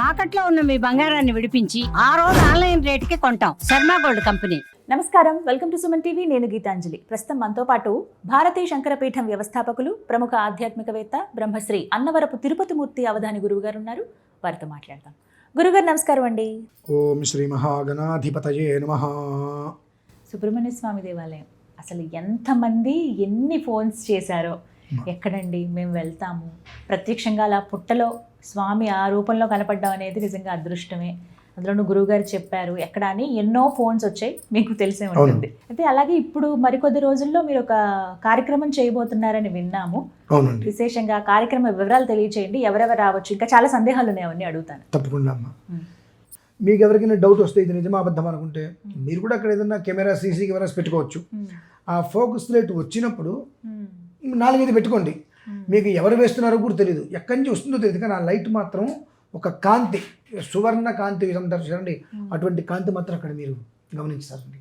తాకట్లో ఉన్న మీ బంగారాన్ని విడిపించి ఆ రోజు ఆన్లైన్ రేటుకి కొంటాం. Sharma gold company. నమస్కారం. Welcome to Suman TV. నేను గీతాంజలి. ప్రస్తుతం మనతో పాటు భారతీయ శంకరపీఠం వ్యవస్థాపకులు ప్రముఖ ఆధ్యాత్మికవేత్త బ్రహ్మశ్రీ అన్నవరపు తిరుపతి మూర్తి అవధాని గురువు గారు ఉన్నారు. వారితో మాట్లాడదాం. గురుగారు నమస్కారం అండి. ఓం శ్రీ మహాగణాధిపతయే నమ. సుబ్రహ్మణ్య స్వామి దేవాలయం. అసలు ఎంతమంది ఎన్ని ఫోన్స్ చేశారో. ఎక్కడండి? మేము వెళ్తాము. ప్రత్యక్షంగా అలా పుట్టలో స్వామి ఆ రూపంలో కనపడడం అనేది నిజంగా అదృష్టమే. అందులోనూ గురువుగారు చెప్పారు. ఎక్కడ అని ఎన్నో ఫోన్స్ వచ్చాయి. మీకు తెలిసే ఉంటుంది. అయితే అలాగే ఇప్పుడు మరికొద్ది రోజుల్లో మీరు ఒక కార్యక్రమం చేయబోతున్నారని విన్నాము. విశేషంగా కార్యక్రమ వివరాలు తెలియచేయండి. ఎవరెవరు రావచ్చు? ఇంకా చాలా సందేహాలు ఉన్నాయి అవన్నీ అడుగుతాను. తప్పకుండా అమ్మా. మ్మ్. మీకు ఎవరికైనా డౌట్ వస్తే ఇది నిజమా అబద్ధం అనుకుంటే మీరు కూడా అక్కడ ఏదైనా కెమెరా సీసీ కెమెరాస్ పెట్టుకోవచ్చు. ఆ ఫోకస్ లైట్ వచ్చినప్పుడు నాలుగైదు పెట్టుకోండి. మీకు ఎవరు వేస్తున్నారో కూడా తెలియదు ఎక్కడి నుంచి వస్తుందో తెలియదు కానీ ఆ లైట్ మాత్రం ఒక కాంతి సువర్ణ కాంతి అంటారు చూడండి. అటువంటి కాంతి మాత్రం అక్కడ మీరు గమనించారండి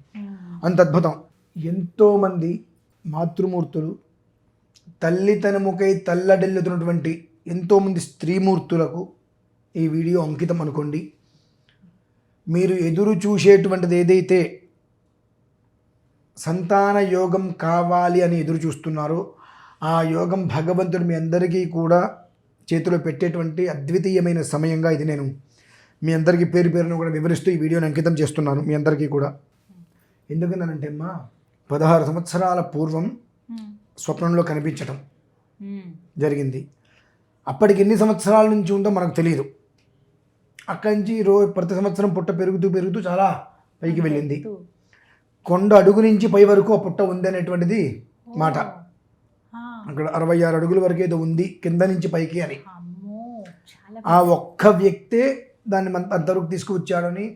అంత అద్భుతం. ఎంతోమంది మాతృమూర్తులు తల్లితనముకై తల్లడిల్లుతున్నటువంటి ఎంతోమంది స్త్రీమూర్తులకు ఈ వీడియో అంకితం అనుకోండి. మీరు ఎదురు చూసేటువంటిది ఏదైతే సంతాన యోగం కావాలి అని ఎదురు చూస్తున్నారో ఆ యోగం భగవంతుడు మీ అందరికీ కూడా చేతిలో పెట్టేటువంటి అద్వితీయమైన సమయంగా ఇది నేను మీ అందరికీ పేరు పేరును కూడా వివరిస్తూ ఈ వీడియోని అంకితం చేస్తున్నాను మీ అందరికీ కూడా. ఎందుకన్నానంటే అమ్మా పదహారు సంవత్సరాల పూర్వం స్వప్నంలో కనిపించటం జరిగింది. అప్పటికి ఎన్ని సంవత్సరాల నుంచి ఉందో మనకు తెలియదు అక్కడి నుంచి రో ప్రతి సంవత్సరం పుట్ట పెరుగుతూ పెరుగుతూ చాలా పైకి వెళ్ళింది. కొండ అడుగు నుంచి పై వరకు ఆ పుట్ట ఉంది అనేటువంటిది మాట. అక్కడ అరవై ఆరు అడుగుల వరకు ఏదో ఉంది కింద నుంచి పైకి అని. ఆ ఒక్క వ్యక్తే దాన్ని మన అంతవరకు తీసుకువచ్చాడని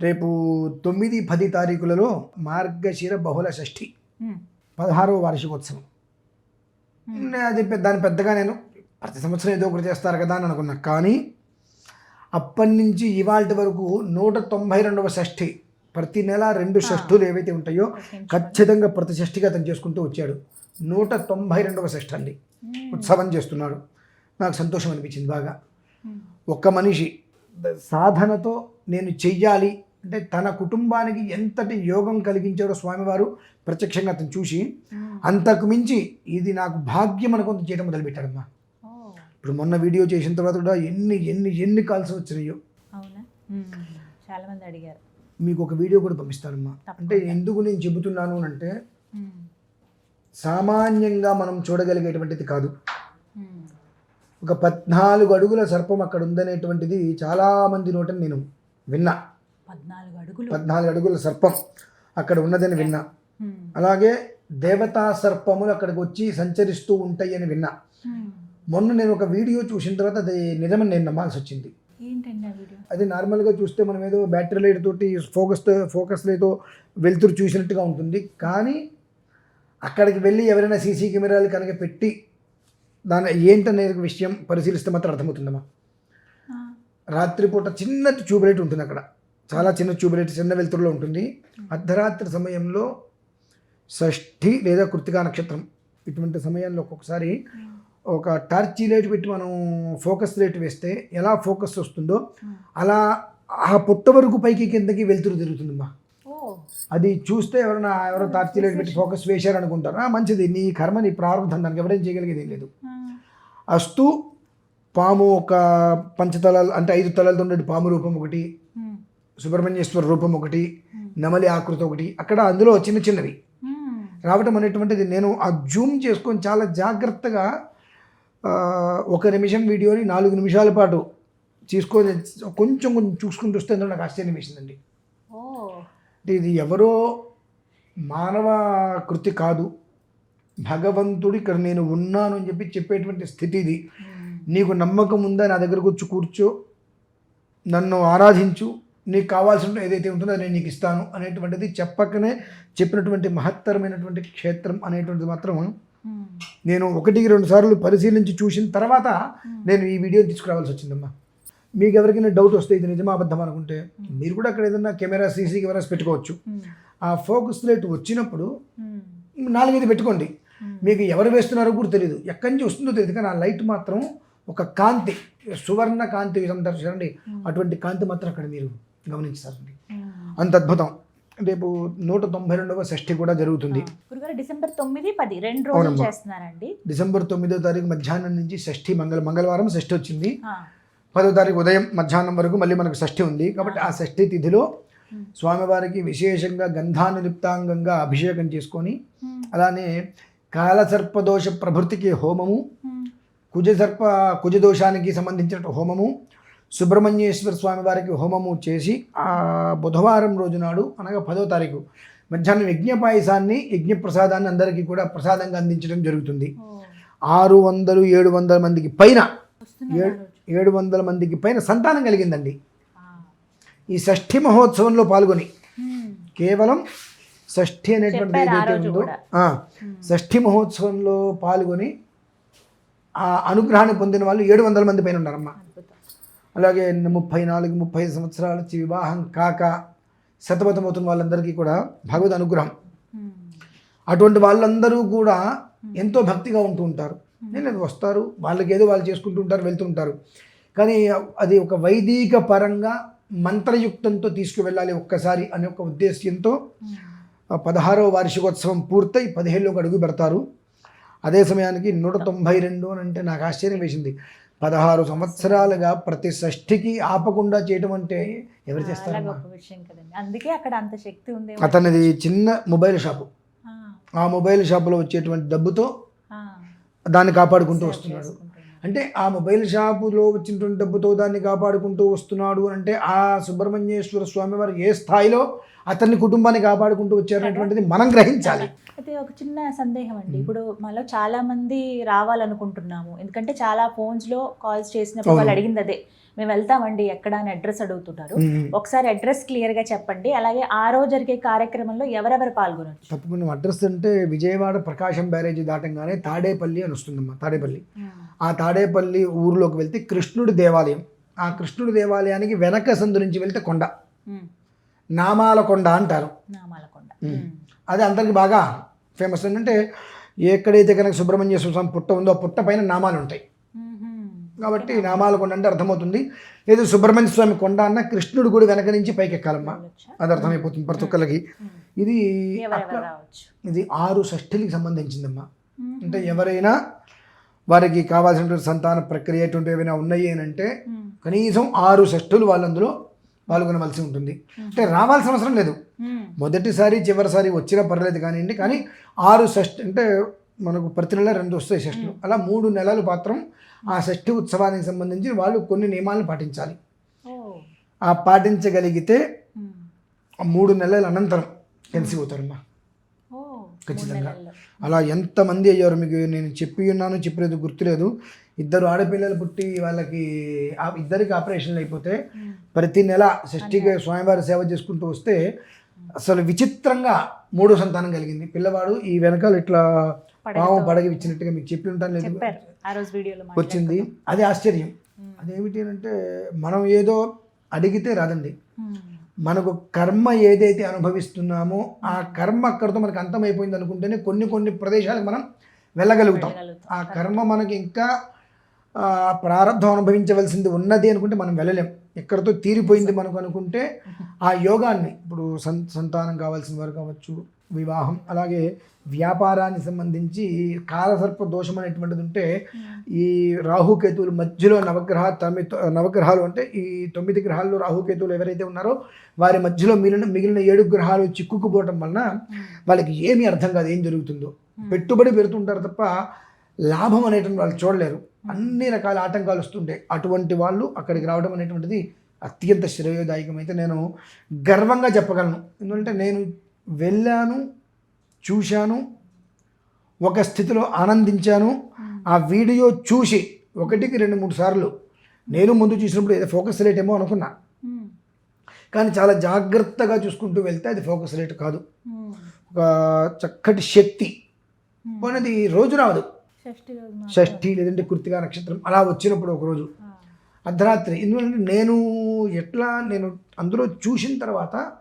రేపు తొమ్మిది పది తారీఖులలో మార్గశిర బహుళ షష్ఠి. పదహారవ వార్షికోత్సవం. అది పె- దాని పెద్దగా నేను ప్రతి సంవత్సరం ఏదో ఒకటి చేస్తారు కదా అని అనుకున్నా. కానీ అప్పటి నుంచి ఇవాళ వరకు నూట తొంభై రెండవ షష్ఠి ప్రతి నెల రెండు షష్ఠులు ఏవైతే ఉంటాయో ఖచ్చితంగా ప్రతి షష్ఠిగా అతను చేసుకుంటూ వచ్చాడు. నూట తొంభై రెండవ షష్ఠి అండి ఉత్సవం చేస్తున్నాడు. నాకు సంతోషం అనిపించింది బాగా. ఒక మనిషి ద- సాధనతో నేను చెయ్యాలి అంటే తన కుటుంబానికి ఎంతటి యోగం కలిగించారో స్వామివారు ప్రత్యక్షంగా అతను చూసి అంతకు మించి ఇది నాకు భాగ్యం అనుకుంటూ చేయడం మొదలుపెట్టాడమ్మా. ఇప్పుడు మొన్న వీడియో చేసిన తర్వాత కూడా ఎన్ని ఎన్ని ఎన్ని కాల్స్ వచ్చినాయో. చాలా మంది అడిగారు. మీకు ఒక వీడియో కూడా పంపిస్తానమ్మా. అంటే ఎందుకు నేను చెబుతున్నాను అంటే. సామాన్యంగా మనం చూడగలిగేటువంటిది కాదు. ఒక పద్నాలుగు అడుగుల సర్పం అక్కడ ఉందనేటువంటిది చాలామంది నోట నేను విన్నా. పద్నాలుగు అడుగులు. పద్నాలుగు అడుగుల సర్పం అక్కడ ఉన్నదని విన్నా. అలాగే దేవతా సర్పములు అక్కడికి వచ్చి సంచరిస్తూ ఉంటాయి అని విన్నా. మొన్న నేను ఒక వీడియో చూసిన తర్వాత అది నిజమని నేను నమ్మాల్సి వచ్చింది. అది నార్మల్గా చూస్తే మనం ఏదో బ్యాటరీ లైట్ తోటి ఫోకస్ ఫోకస్ లైట్తో వెలుతురు చూసినట్టుగా ఉంటుంది. కానీ అక్కడికి వెళ్ళి ఎవరైనా సీసీ కెమెరాలు కనుక పెట్టి దాని ఏంటనే విషయం పరిశీలిస్తే మాత్రం అర్థమవుతుందమ్మా. రాత్రిపూట చిన్న ట్యూబ్ లైట్ ఉంటుంది అక్కడ. చాలా చిన్న ట్యూబ్ లైట్ చిన్న వెలుతురులో ఉంటుంది. అర్ధరాత్రి సమయంలో షష్ఠి లేదా కృతికా నక్షత్రం. ఇటువంటి సమయంలో ఒక్కొక్కసారి ఒక టార్చీ లైట్ పెట్టి మనం ఫోకస్ లైట్ వేస్తే ఎలా ఫోకస్ వస్తుందో అలా ఆ పుట్ట వరకు పైకి కిందకి వెలుతురు తిరుగుతుందమ్మా. అది చూస్తే ఎవరైనా ఎవరో టార్చీ లైట్ పెట్టి ఫోకస్ వేశారు అనుకుంటారు "ఆ, మంచిది. నీ కర్మ నీ ప్రారంభం దానికి ఎవరేం చేయగలిగేది ఏం లేదు. అస్తు పాము ఒక పంచతలాలు అంటే ఐదు తలలతో ఉండే పాము రూపం ఒకటి. సుబ్రహ్మణ్యేశ్వర రూపం ఒకటి నెమలి ఆకృతి ఒకటి. అక్కడ అందులో చిన్న చిన్నవి. రావటం అనేటువంటిది నేను ఆ జూమ్ చేసుకొని చాలా జాగ్రత్తగా ఒక నిమిషం వీడియోని నాలుగు నిమిషాల పాటు తీసుకొని కొంచెం కొంచెం చూసుకుంటూ వస్తే నాకు ఆశ్చర్యం వేసిందండి. అంటే ఇది ఎవరో మానవ కృతి కాదు. భగవంతుడు ఇక్కడ నేను ఉన్నాను అని చెప్పి చెప్పేటువంటి స్థితి ఇది. ఉమ్. నీకు నమ్మకం ఉందా? నా దగ్గరకు వచ్చి కూర్చో. నన్ను ఆరాధించు. నీకు కావాల్సిన ఏదైతే ఉంటుందో అది నేను నీకు ఇస్తాను అనేటువంటిది చెప్పకనే చెప్పినటువంటి మహత్తరమైనటువంటి క్షేత్రం అనేటువంటిది మాత్రం ఉమ్. నేను ఒకటికి రెండు సార్లు పరిశీలించి చూసిన తర్వాత నేను ఈ వీడియో తీసుకురావాల్సి వచ్చిందమ్మా. మీకు ఎవరికైనా డౌట్ వస్తే ఇది నిజమా అబద్ధం అనుకుంటే మీరు కూడా అక్కడ ఏదైనా కెమెరా సీసీ కెమెరాస్ పెట్టుకోవచ్చు. ఉమ్. ఆ ఫోకస్ లైట్ వచ్చినప్పుడు ఉమ్. నాలుగైదు పెట్టుకోండి. మీకు ఎవరు వేస్తున్నారో కూడా తెలియదు ఎక్కడి నుంచి వస్తుందో తెలియదు కానీ ఆ లైట్ మాత్రం ఒక కాంతి సువర్ణ కాంతి అంటారు చూడండి. అటువంటి కాంతి మాత్రం అక్కడ మీరు గమనించారండి. అంత అద్భుతం. రేపు నూట తొంభై రెండవ షష్ఠి కూడా జరుగుతుంది. డిసెంబర్ తొమ్మిది పది రెండు రోజులు. చేస్తున్నారండి. డిసెంబర్ తొమ్మిదో తారీఖు మధ్యాహ్నం నుంచి షష్ఠి మంగళ మంగళవారం షష్ఠి వచ్చింది. పదో తారీఖు ఉదయం మధ్యాహ్నం వరకు మళ్ళీ మనకు షష్ఠి ఉంది కాబట్టి ఆ షష్ఠి తిథిలో. స్వామివారికి విశేషంగా గంధానులిప్తాంగంగా అభిషేకం చేసుకొని. అలానే కాలసర్పదోష ప్రభృతికి హోమము మ్మ్. కుజసర్ప కుజదోషానికి సంబంధించిన హోమము సుబ్రహ్మణ్యేశ్వర స్వామి వారికి హోమము చేసి ఆ బుధవారం రోజు నాడు అనగా పదో తారీఖు మధ్యాహ్నం యజ్ఞ పాయసాన్ని యజ్ఞ ప్రసాదాన్ని అందరికీ కూడా ప్రసాదంగా అందించడం జరుగుతుంది ఆరు వందలు ఏడు వందల మందికి పైన ఏడు. ఏడు వందల మందికి పైన సంతానం కలిగిందండి. ఈ షష్ఠి మహోత్సవంలో పాల్గొని. కేవలం షష్ఠి అనేటువంటిది ఆ ఏదైతే ఉందో షష్ఠి మహోత్సవంలో పాల్గొని ఆ అనుగ్రహాన్ని పొందిన వాళ్ళు ఏడు వందల మంది పైన ఉన్నారమ్మా. అలాగే ముప్పై నాలుగు ముప్పై సంవత్సరాల నుంచి వివాహం కాక శతమతమవుతున్న వాళ్ళందరికీ కూడా భగవద్ అనుగ్రహం. అటువంటి వాళ్ళందరూ కూడా ఎంతో భక్తిగా ఉంటూ ఉంటారు. నేను అది వస్తారు వాళ్ళకి ఏదో వాళ్ళు చేసుకుంటూ ఉంటారు వెళ్తూ ఉంటారు కానీ అది ఒక వైదిక పరంగా మంత్రయుక్తంతో తీసుకువెళ్ళాలి ఒక్కసారి అనే ఒక ఉద్దేశ్యంతో పదహారవ వార్షికోత్సవం పూర్తయి పదిహేడులోకి అడుగు పెడతారు. అదే సమయానికి నూట తొంభై రెండు అని అంటే నాకు ఆశ్చర్యం వేసింది. పదహారు సంవత్సరాలుగా ప్రతి షష్ఠికి ఆపకుండా చేయటం అంటే ఎవరు చేస్తారమ్మా కదండి. అందుకే అక్కడ అంత శక్తి ఉంది అతనిది చిన్న మొబైల్ షాపు. ఆ మొబైల్ షాపులో వచ్చేటువంటి డబ్బుతో దాన్ని కాపాడుకుంటూ వస్తున్నాడు. అంటే ఆ మొబైల్ షాపులో వచ్చినటువంటి డబ్బుతో దాన్ని కాపాడుకుంటూ వస్తున్నాడు అంటే ఆ సుబ్రహ్మణ్యేశ్వర స్వామి వారు ఏ స్థాయిలో అతన్ని కుటుంబాన్ని కాపాడుకుంటూ వచ్చారనేటువంటిది మనం గ్రహించాలి. అయితే ఒక చిన్న సందేహం అండి. ఇప్పుడు మనలో చాలా మంది రావాలనుకుంటున్నాము. ఎందుకంటే చాలా ఫోన్స్లో కాల్స్ చేసినప్పుడు వాళ్ళు. అడిగింది అదే. మేము వెళ్తామండి ఎక్కడ అని అడ్రస్ అడుగుతుంటారు. ఒకసారి అడ్రస్ క్లియర్గా చెప్పండి. అలాగే ఆ రోజు జరిగే కార్యక్రమంలో ఎవరెవరు పాల్గొనొచ్చు? తప్పకుండా అడ్రస్ అంటే విజయవాడ ప్రకాశం బ్యారేజీ దాటంగానే తాడేపల్లి అని వస్తుందమ్మా తాడేపల్లి. ఆ తాడేపల్లి ఊరిలోకి వెళ్తే కృష్ణుడి దేవాలయం. ఆ కృష్ణుడి దేవాలయానికి వెనక సందు నుంచి వెళ్తే కొండ. నామాల కొండ అంటారు. అది అందరికి బాగా ఫేమస్ ఏంటంటే ఎక్కడైతే కనుక సుబ్రహ్మణ్యేశ్వర స్వామి పుట్ట ఉందో ఆ పుట్ట పైన నామాలు ఉంటాయి. కాబట్టి నామాల కొండ అంటే అర్థమవుతుంది లేదు సుబ్రహ్మణ్య స్వామి కొండ అన్న కృష్ణుడు గుడి వెనక నుంచి పైకి ఎక్కాలమ్మా? అది అర్థమైపోతుంది ప్రతి ఒక్కరికి ఉమ్. ఇది ఇది ఆరు షష్ఠులకి సంబంధించిందమ్మా. అంటే ఎవరైనా వారికి కావాల్సినటువంటి సంతాన ప్రక్రియ అటువంటి ఏమైనా ఉన్నాయి అని అంటే. కనీసం ఆరు షష్ఠులు వాళ్ళందులో పాల్గొనవలసి ఉంటుంది అంటే రావాల్సిన అవసరం లేదు. మొదటిసారి చివరిసారి వచ్చినా పర్లేదు కానివ్వండి కానీ ఆరు షష్ఠి అంటే మనకు ప్రతి నెల రెండు వస్తాయి షష్ఠులు. అలా మూడు నెలలు మాత్రం ఆ షష్ఠి ఉత్సవానికి సంబంధించి వాళ్ళు కొన్ని నియమాలను పాటించాలి. ఆ పాటించగలిగితే మూడు నెలల అనంతరం కలిసిపోతారమ్మా. ఓ. ఖచ్చితంగా. అలా ఎంతమంది అయ్యారు మీకు? నేను చెప్పి ఉన్నాను చెప్పలేదు గుర్తులేదు. ఇద్దరు ఆడపిల్లలు పుట్టి వాళ్ళకి ఇద్దరికి ఆపరేషన్లు అయిపోతే. ప్రతి నెల షష్ఠిగా స్వామివారి సేవ చేసుకుంటూ వస్తే అసలు విచిత్రంగా మూడో సంతానం కలిగింది. పిల్లవాడు ఈ వెనకాల ఇట్లా పాము పడగ ఇచ్చినట్టుగా మీకు చెప్పి ఉంటాను లేదు. చెప్పారు. ఆ రోజు వీడియోలో వచ్చింది. అది ఆశ్చర్యం. అదేమిటి అంటే మనం ఏదో అడిగితే రాదండి. మనకు కర్మ ఏదైతే అనుభవిస్తున్నామో ఆ కర్మ అక్కడితో మనకు అంతమైపోయింది అనుకుంటేనే కొన్ని కొన్ని ప్రదేశాలకు మనం వెళ్ళగలుగుతాం. ఆ కర్మ మనకి ఇంకా ప్రారంభం అనుభవించవలసింది ఉన్నది అనుకుంటే మనం వెళ్ళలేం. ఎక్కడితో తీరిపోయింది మనకు అనుకుంటే ఆ యోగాన్ని ఇప్పుడు సంతానం కావాల్సిన వారు కావచ్చు వివాహం. అలాగే వ్యాపారానికి సంబంధించి కాలసర్ప దోషం అనేటువంటిది ఉంటే ఈ రాహుకేతువుల మధ్యలో నవగ్రహ తమి నవగ్రహాలు అంటే ఈ తొమ్మిది గ్రహాల్లో రాహుకేతువులు ఎవరైతే ఉన్నారో వారి మధ్యలో మిగిలిన మిగిలిన ఏడు గ్రహాలు చిక్కుకుపోవటం వలన వాళ్ళకి ఏమీ అర్థం కాదు ఏం జరుగుతుందో. పెట్టుబడి పెడుతుంటారు తప్ప లాభం అనేటువంటి వాళ్ళు చూడలేరు. అన్ని రకాల ఆటంకాలు వస్తుంటాయి. అటువంటి వాళ్ళు అక్కడికి రావడం అనేటువంటిది అత్యంత శ్రేయోదాయకం అయితే నేను గర్వంగా చెప్పగలను. ఎందుకంటే నేను వెళ్ళాను చూశాను ఒక స్థితిలో ఆనందించాను. ఆ. వీడియో చూసి ఒకటికి రెండు మూడు సార్లు నేను ముందు చూసినప్పుడు ఏదో ఫోకస్ రేట్ ఏమో అనుకున్నా. కానీ చాలా జాగ్రత్తగా చూసుకుంటూ వెళ్తే అది ఫోకస్ రేట్ కాదు. ఒక చక్కటి శక్తి. పోయినది రోజు రాదు. షష్ఠి లేదంటే కృతిగా నక్షత్రం అలా వచ్చినప్పుడు ఒక రోజు. ఆ. అర్ధరాత్రి. ఎందుకంటే నేను ఎట్లా నేను అందులో చూసిన తర్వాత.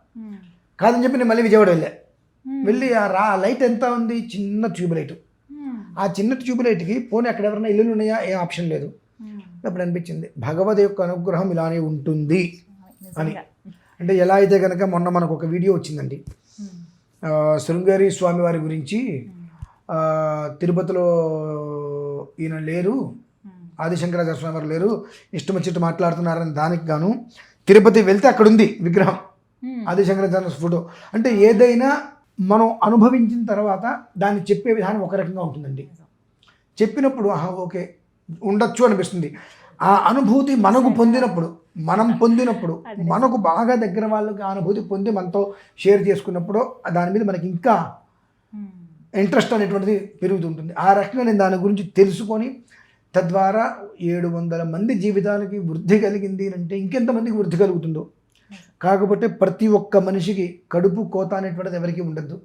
కాదని చెప్పి నేను మళ్ళీ విజయవాడ వెళ్ళా. వెళ్ళి ఆ రా లైట్ ఎంత ఉంది? చిన్న ట్యూబ్ లైట్. ఆ చిన్న ట్యూబ్ లైట్కి పోనీ అక్కడ ఎవరైనా ఇల్లులు ఉన్నాయా? ఏ ఆప్షన్ లేదు. అప్పుడు అనిపించింది భగవద్ యొక్క అనుగ్రహం ఇలానే ఉంటుంది అని. అంటే ఎలా అయితే కనుక మొన్న మనకు ఒక వీడియో వచ్చిందండి. శృంగేరి స్వామి వారి గురించి తిరుపతిలో ఈయన లేరు. ఆదిశంకరాచార్య స్వామి వారు లేరు ఇష్టం వచ్చినట్టు మాట్లాడుతున్నారని దానికి గాను తిరుపతి వెళ్తే అక్కడ ఉంది విగ్రహం. ఉమ్. ఆదిశంకరాచార్య ఫోటో. అంటే ఏదైనా మనం అనుభవించిన తర్వాత దాన్ని చెప్పే విధానం ఒక రకంగా ఉంటుందండి. చెప్పినప్పుడు ఆహా ఓకే ఉండొచ్చు అనిపిస్తుంది. ఆ అనుభూతి మనకు పొందినప్పుడు మనం పొందినప్పుడు మనకు బాగా దగ్గర వాళ్ళకి ఆ అనుభూతి పొంది మనతో షేర్ చేసుకున్నప్పుడు దాని మీద మనకి ఇంకా. ఇంట్రెస్ట్ అనేటువంటిది పెరుగుతుంటుంది. ఆ రకంగా నేను దాని గురించి తెలుసుకొని తద్వారా ఏడు వందల మంది జీవితాలకి వృద్ధి కలిగింది అంటే ఇంకెంతమందికి వృద్ధి కలుగుతుందో కాకపోతే ప్రతి ఒక్క మనిషికి కడుపు కోత అనేటువంటిది ఎవరికీ ఉండద్దు.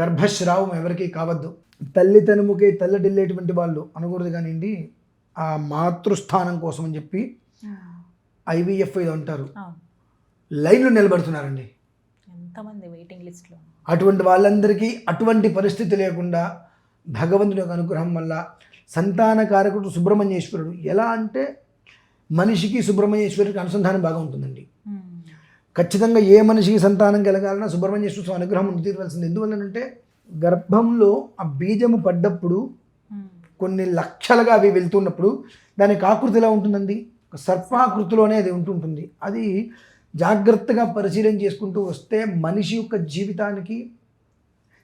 గర్భస్రావం ఎవరికీ కావద్దు. తల్లితనముకే తల్లడిల్లేటువంటి వాళ్ళు అనకూడదు కానివ్వండి ఆ మాతృస్థానం కోసం అని చెప్పి. ఐవీఎఫ్ ఇది అంటారు. లైన్లో నిలబడుతున్నారండి. ఎంతమంది వెయిటింగ్ లిస్ట్లో అటువంటి వాళ్ళందరికీ అటువంటి పరిస్థితి లేకుండా భగవంతుని యొక్క అనుగ్రహం వల్ల సంతానకారకుడు సుబ్రహ్మణ్యేశ్వరుడు ఎలా అంటే మనిషికి సుబ్రహ్మణ్యేశ్వరుడికి అనుసంధానం బాగా ఉంటుందండి. ఖచ్చితంగా ఏ మనిషికి సంతానం కలగాలన్నా సుబ్రహ్మణ్యేశ్వర స్వామి అనుగ్రహం ఉండి తీరవలసింది. ఎందువల్లనంటే గర్భంలో ఆ బీజము పడ్డప్పుడు కొన్ని లక్షలుగా అవి వెళ్తున్నప్పుడు దానికి ఆకృతి ఎలా ఉంటుందండి? సర్పాకృతిలోనే అది ఉంటుంటుంది. అది జాగ్రత్తగా పరిశీలన చేసుకుంటూ వస్తే మనిషి యొక్క జీవితానికి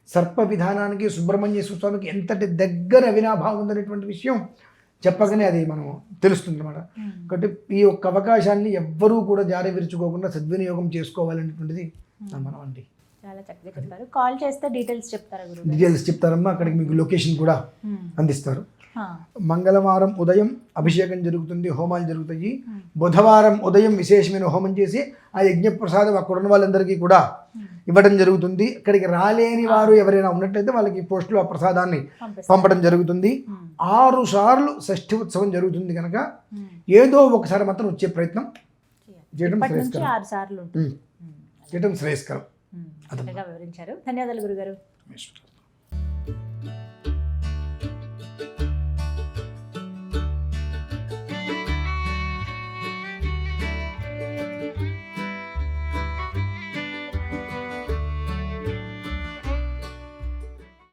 సర్ప విధానానికి సుబ్రహ్మణ్యేశ్వర స్వామికి ఎంతటి దగ్గర అవినాభావం ఉందనేటువంటి విషయం చెప్పగానే అది మనం తెలుస్తుంది అనమాట. కాబట్టి ఈ యొక్క అవకాశాన్ని ఎవ్వరూ కూడా జారీ విరుచుకోకుండా సద్వినియోగం చేసుకోవాలనేటువంటిది మనం అండి. చాలా చక్కగా చెప్పారు. కాల్ చేస్తే డీటెయిల్స్ చెప్తారా డీటెయిల్స్ చెప్తారమ్మా. అక్కడికి మీకు లొకేషన్ కూడా అందిస్తారు. మంగళవారం ఉదయం అభిషేకం జరుగుతుంది హోమాలు జరుగుతాయి. బుధవారం ఉదయం విశేషమైన హోమం చేసి ఆ యజ్ఞ ప్రసాదం అక్కడ ఉన్న వాళ్ళందరికీ కూడా. ఇవ్వడం జరుగుతుంది. ఇక్కడికి రాలేని వారు ఎవరైనా ఉన్నట్లయితే వాళ్ళకి పోస్టులో ఆ ప్రసాదాన్ని పంపడం జరుగుతుంది. ఆరు సార్లు షష్ఠి ఉత్సవం జరుగుతుంది కనుక. ఏదో ఒకసారి మాత్రం వచ్చే ప్రయత్నం చేయడం శ్రేయస్కరం. చేయడం శ్రేయస్కరం. వివరించారు. ధన్యవాదాలు గురుగారు.